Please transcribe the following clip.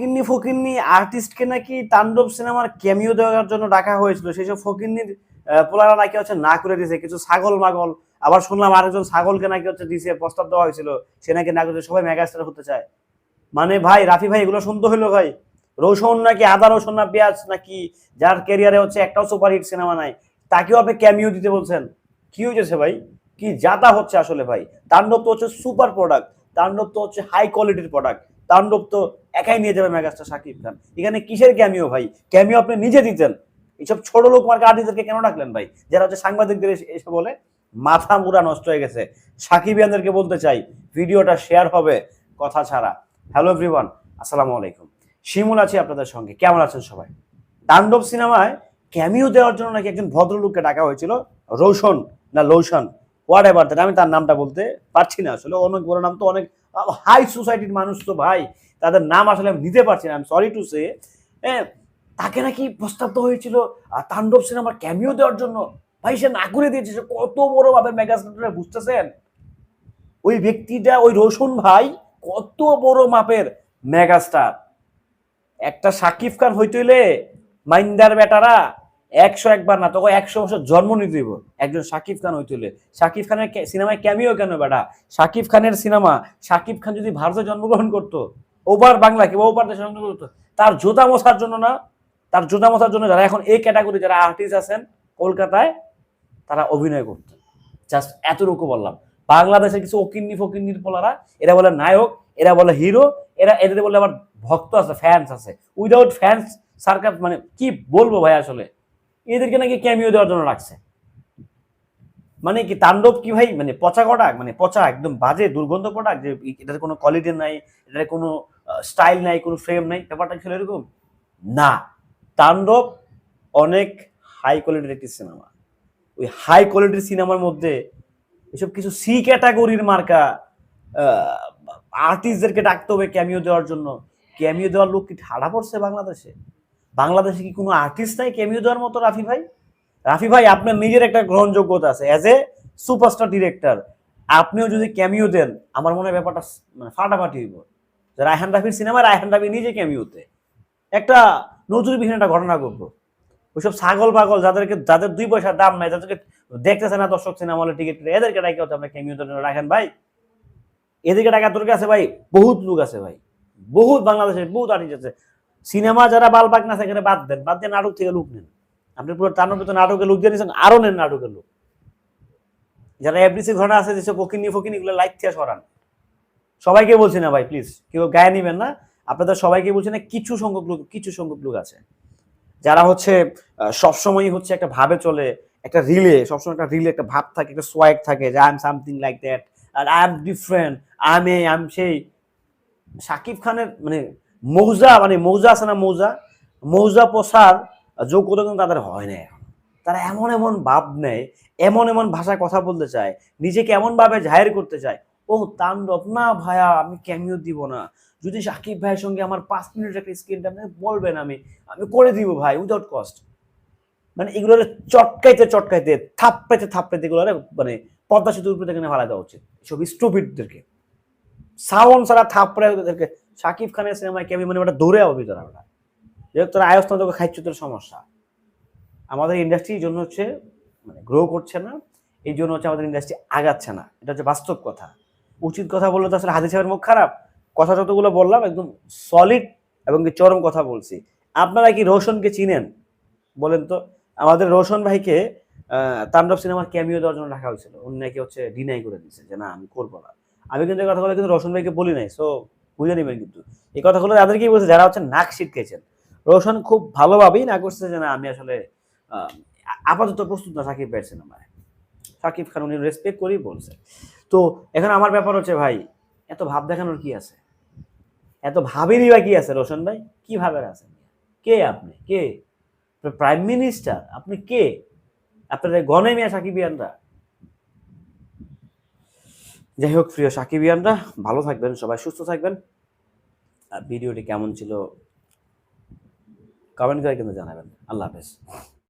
ফকিন্নি ফকিন্নি আর্টিস্টকে নাকি তাণ্ডব সিনেমার ক্যামিও দেওয়ার জন্য ডাকা হয়েছিল। সেসব ফকিন্নির পোলারা নাকি হচ্ছে না করে দিয়েছে কিছু ছাগল মাগল। আবার শুনলাম আরেকজন ছাগলকে নাকি হচ্ছে দিছে, প্রস্তাব দেওয়া হয়েছিল। সে নাকি না করে সবাই মেগাস্টার হতে চায়। মানে ভাই, রাফি ভাই, এগুলো শুনতে হইল ভাই। রোশন নাকি আদা, রসুন না পেঁয়াজ নাকি, যার ক্যারিয়ারে হচ্ছে একটাও সুপারহিট সিনেমা নাই, তাকেও আপনি ক্যামিও দিতে বলছেন? কি হয়েছে ভাই? কি যাতা হচ্ছে আসলে ভাই। তাণ্ডব তো হচ্ছে সুপার প্রোডাক্ট তাণ্ডব তো হচ্ছে হাই কোয়ালিটির প্রোডাক্ট তাণ্ডব তো একাই নিয়ে যাবে মেগাস্টার শাকিব খান। এখানে কিসের ক্যামিও ভাই? ক্যামিও আপনি নিজে দিতেন। এইসব ছোট লোক মার্কা আর্টিস্টদেরকে কেন ডাকলেন ভাই? যারা হচ্ছে সাংবাদিকদের এসে বলে, মাথা মুড়া নষ্ট হয়ে গেছে। সাকিব সাকিবিয়ানদেরকে বলতে চাই, ভিডিওটা শেয়ার হবে কথা ছাড়া। হ্যালো এভরিওয়ান আসসালামু আলাইকুম। শিমুল আছি আপনাদের সঙ্গে। কেমন আছেন সবাই? তাণ্ডব সিনেমায় ক্যামিও দেওয়ার জন্য নাকি একজন ভদ্রলোককে ডাকা হয়েছিল? রোশন না লোশন? হোয়াট এভার দ্যাট আমি তার নামটা বলতে পারছি না আসলে। অনেক বড় নাম তো অনেক হাই সোসাইটির মানুষ তো ভাই, তাদের নাম আসলে আমি নিতে পারছি না আমি সরি টু সে তাকে নাকি প্রস্তাব দেওয়া হয়েছিল তাণ্ডব সিনেমার ক্যামিও দেওয়ার জন্য। ভাই, সে না করে দিয়েছে, সে কত বড় ভাবে মেগাস্টার বুঝতেছেন? ওই ব্যক্তিটা, ওই রোশন ভাই, কত বড় মাপের মেগাস্টার একটা সাকিব খান হইতইলে মাইন্দার বেটারা একশো একবার না তখন একশো বছর জন্ম নিতে দিব একজন সাকিব খান হইতইলে সাকিব খানের সিনেমায় ক্যামিও কেন বেটা? সাকিব খানের সিনেমা, সাকিব খান যদি ভারতে জন্মগ্রহণ করতো ওপার বাংলা কিংবা ওপার দেশে জন্মগ্রহণ করতো, তার জোতা মশার জন্য না, তার জোতা মশার জন্য যারা এখন এই ক্যাটাগরি যারা আর্টিস্ট আছেন কলকাতায়, তারা অভিনয় করতেন জাস্ট এতটুকু বললাম। বাংলাদেশের কিছু অকিন্নি ফকিন্নির পোলারা, এরা বলে নায়ক, এরা বলে হিরো এরা এদের বলে আবার ভক্ত আছে ফ্যান্স আছে। উইদাউট ফ্যান্স সার্কাস মানে কি বলব ভাই আসলে? এদেরকে নাকি ক্যামিও দেওয়ার জন্য রাখছে। মানে কি তাণ্ডব কি ভাই? মানে পচা প্রোডাক্ট মানে পচা, একদম বাজে, দুর্গন্ধ প্রোডাক্ট যে এটার কোনো কোয়ালিটি নাই এটার কোনো স্টাইল নাই, কোনো ফ্রেম নাই, ব্যাপারটা ছিল এরকম? না। তাণ্ডব অনেক হাই কোয়ালিটির একটি সিনেমা ওই হাই কোয়ালিটির সিনেমার মধ্যে এসব কিছু সি ক্যাটাগরির মার্কা আর্টিস্টদেরকে ডাকতে হবে ক্যামিও দেওয়ার জন্য। ক্যামিও দেওয়ার লোক কি ঠাড়া পড়ছে বাংলাদেশে? বাংলাদেশে কি কোনো আর্টিস্ট নাই? ক্যামিও দেওয়ার মতো রাফি ভাই? রাফি ভাই, আপনার নিজের একটা গ্রহণযোগ্যতা আছে। অ্যাজ এ সুপারস্টার ডিরেক্টর আপনিও যদি ক্যামিও দেন, আমার মনে হয় ব্যাপারটা মানে ফাটাফাটি হইব। রায়হান রাফির সিনেমা রায়হান রাফি নিজে ক্যামিওতে একটা নজরবিহীন একটা ঘটনা ঘটবো ওইসব ছাগল পাগল যাদেরকে যাদের দুই পয়সার দাম নাই, যাদেরকে দেখতেছে না দর্শক সিনেমা হলে টিকিট এদেরকে ডাকে হচ্ছে আপনার ক্যামিও রাখেন ভাই, এদিকে টাকা তোর কাছে ভাই, বহুত লোক আছে ভাই। বহুত বাংলাদেশের বহুত আর্টিস্ট আছে। সিনেমা যারা বাল পাক না সেখানে বাদ দেন। বাদ দিয়ে নাটক থেকে লোক নেন। আপনি পুরো তার মধ্যে নাটকের লোক দিয়ে নিয়েছেন আরও নেন নাটকের লোক। যারা এফডিসি ঘটনা আছে যেসব ফকিনি ফকিনি গুলো লাইক থেকে সরান। সবাইকে বলছি না ভাই প্লিজ কেউ গায়ে নিবেন না। আপনাদের সবাইকে বলছি না কিছু সংখ্যক লোক কিছু সংখ্যক লোক আছে। যারা হচ্ছে আহ, সবসময়ই হচ্ছে একটা ভাবে চলে একটা রিলে সবসময় একটা রিলে একটা ভাব থাকে একটা সোয়াগ থাকে যে I am something like that R I am different I am a I am সেই। সাকিব খানের মানে মৌজা মানে মৌজা আছে না মৌজা? মৌজা পোষার যোগ্যতা কিন্তু তাদের হয় না। এখন তারা এমন এমন ভাব নেয়, এমন এমন ভাষায় কথা বলতে চায়, নিজেকে এমন ভাবে জাহির করতে চায়। ও তাণ্ডব। না ভাইয়া, আমি ক্যামিও দিব না। যদি সাকিব ভাইয়ের সঙ্গে আমার পাঁচ মিনিট একটা স্ক্রিন টাইম বলবেন আমি। আমি করে দিব ভাই উইদাউট কস্ট মানে এগুলো চটকাইতে চটকাইতে থাপ্পাইতে থাপ্পাইতে এগুলো মানে পদ্মা সেতুর উপরে থেকে ভাড়া দেওয়া উচিত। সব স্টুপিডদেরকে সাউন্ড ছাড়া থাপ্পড়ে সাকিব খানের সিনেমায় কেমি মানে ওটা দৌড়ে হবে তোরা ওটা যেহেতু তোরা আয়স্থান তোকে খাইছ, তোর সমস্যা। আমাদের ইন্ডাস্ট্রির জন্য হচ্ছে মানে গ্রো করছে না, এই জন্য হচ্ছে আমাদের ইন্ডাস্ট্রি আগাচ্ছে না। এটা হচ্ছে বাস্তব কথা। উচিত কথা বললে তো আসলে হাদি সাহেবের মুখ খারাপ। কথা যতগুলো বললাম, একদম সলিড এবং কি চরম কথা বলছি। আপনারা কি রোশনকে চিনেন? বলেন তো। আমাদের রোশন ভাইকে তাণ্ডব সিনেমার ক্যামিও দেওয়ার জন্য রাখা হয়েছিল। উনি নাকি হচ্ছে ডিনাই করে দিয়েছে যে, না, আমি করব না। আমি কিন্তু এই বলে কিন্তু রোশন ভাইকে বলি নাই সো বুঝে নেবেন কিন্তু। এই কথাগুলো তাদেরকেই বলছে, যারা হচ্ছে নাক শিটকেছেন রোশন খুব ভালোভাবেই না করছে যে, না, আমি আসলে আপাতত প্রস্তুত না, সাকিব ভাইয়ের সিনেমায় সাকিব খান, উনি রেসপেক্ট করেই বলছে। তো এখন আমার ব্যাপার হচ্ছে, ভাই, এত ভাব দেখানোর কি আছে? এত ভাবেরই বা কি আছে, রোশন ভাই? কি ভাবের আছে? কে আপনি? কে? প্রাইম মিনিস্টার আপনি কে? আপনাদের গনে মিয়া সাকিবিয়ানরা? যাই হোক, প্রিয় সাকিবিয়ানরা, ভালো থাকবেন, সবাই সুস্থ থাকবেন। আর ভিডিওটি কেমন ছিল কমেন্ট করে কিন্তু জানাবেন। আল্লাহ হাফেজ।